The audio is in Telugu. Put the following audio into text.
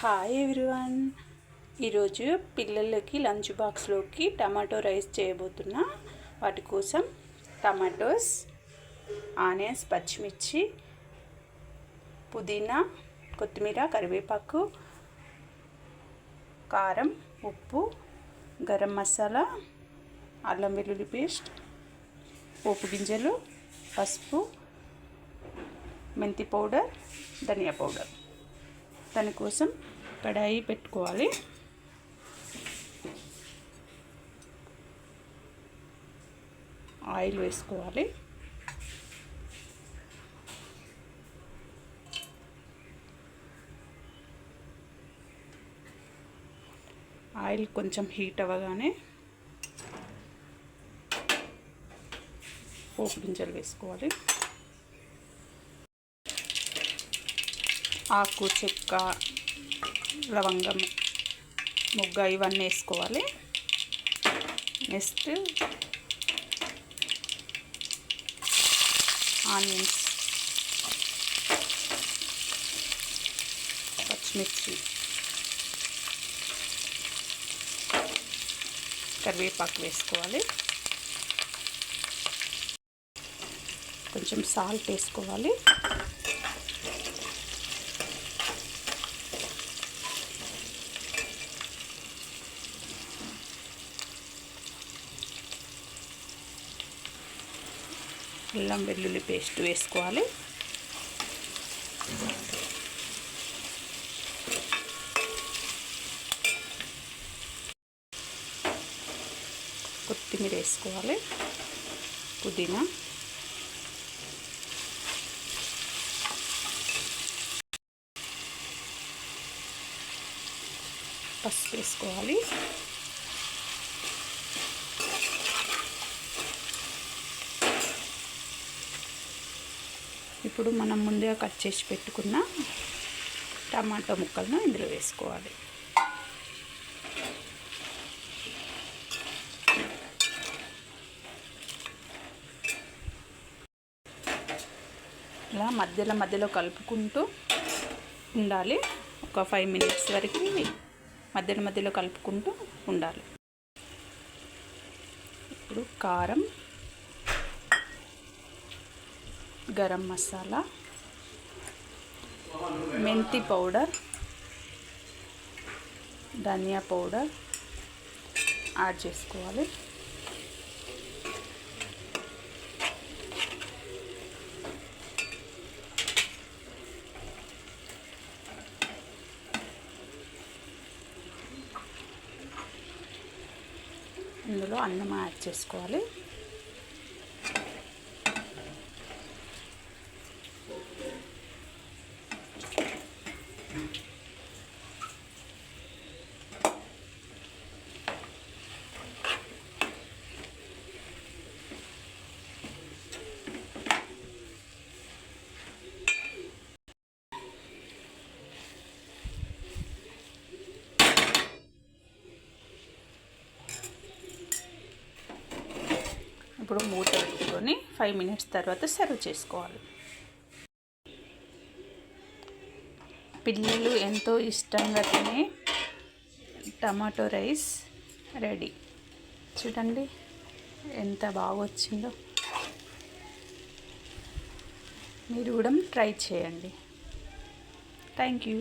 హాయ్ ఎవ్రీవన్ ఈరోజు పిల్లలకి లంచ్ బాక్స్లోకి టమాటో రైస్ చేయబోతున్నా. వాటి కోసం టమాటోస్ ఆనియన్స్ పచ్చిమిర్చి పుదీనా కొత్తిమీర కరివేపాకు కారం ఉప్పు గరం మసాలా అల్లం వెల్లుల్లి పేస్ట్ పోపు గింజలు పసుపు మెంతి పౌడర్ ధనియా పౌడర్. దానికోసం కడాయి పెట్టుకోవాలి. ఆయిల్ వేసుకోవాలి. ఆయిల్ కొంచెం హీట్ అవ్వగానే పోపు గింజలు వేసుకోవాలి. ఆకు చెక్క లవంగం ముగ్గ ఇవన్నీ వేసుకోవాలి. నెక్స్ట్ ఆనియన్స్ పచ్చిమిర్చి కరివేపాకు వేసుకోవాలి. కొంచెం సాల్ట్ వేసుకోవాలి. అల్లం వెల్లుల్లి పేస్ట్ వేసుకోవాలి. కొత్తిమీర వేసుకోవాలి. పుదీనా. పసుపు వేసుకోవాలి. ఇప్పుడు మనం ముందుగా కట్ చేసి పెట్టుకున్న టమాటో ముక్కలను ఇందులో వేసుకోవాలి. ఇలా మధ్యలో మధ్యలో కలుపుకుంటూ ఉండాలి. ఒక ఫైవ్ మినిట్స్ వరకు మధ్యలో మధ్యలో కలుపుకుంటూ ఉండాలి. ఇప్పుడు కారం గరం మసాలా మెంతి పౌడర్ ధనియా పౌడర్ యాడ్ చేసుకోవాలి. ఇందులో అన్నం యాడ్ చేసుకోవాలి. ఇప్పుడు మూత పెట్టుకొని ఫైవ్ మినిట్స్ తర్వాత సర్వ్ చేసుకోవాలి. పిల్లలు ఎంతో ఇష్టంగా తినే టమాటో రైస్ రెడీ. చూడండి ఎంత బాగా వచ్చిందో మీరు కూడా ట్రై చేయండి. Thank you